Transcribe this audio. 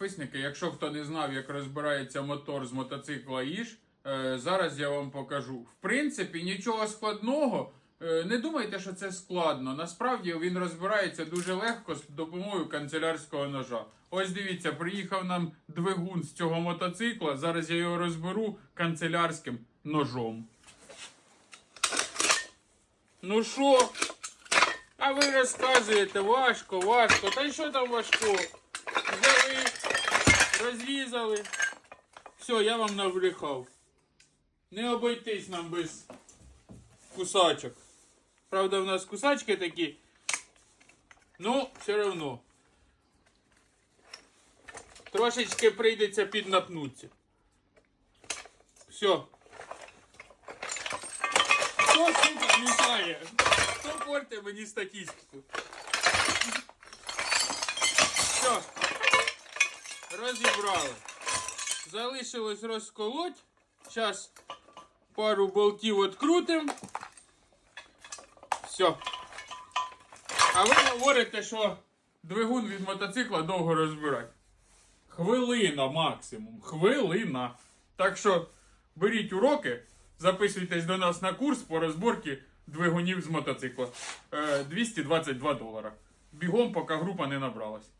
підписники, якщо хто не знав, як розбирається мотор з мотоцикла Іж, е, зараз я вам покажу. В принципі, нічого складного. Е, Не думайте, що це складно. Насправді він розбирається дуже легко з допомогою канцелярського ножа. Ось дивіться, приїхав нам двигун з цього мотоцикла. Зараз я його розберу канцелярським ножом. Ну що? А ви розказуєте, важко, важко. Та й що там важко? Взяли, розрізали. Все, я вам навріхав. Не обойтись нам без кусачок. Правда, в нас кусачки такі. Ну, все одно. Трошечки прийдеться піднапнутися. Все. Хто сука мішає? Хто порте мені статистику? Все. Розібрали. Залишилось розколоть. Зараз пару болтів відкрутимо. Все. А ви говорите, що двигун від мотоцикла довго розбирати. Хвилина максимум. Хвилина. Так що беріть уроки, записуйтесь до нас на курс по розборці двигунів з мотоцикла. Е, 222 долара. Бігом, поки група не набралась.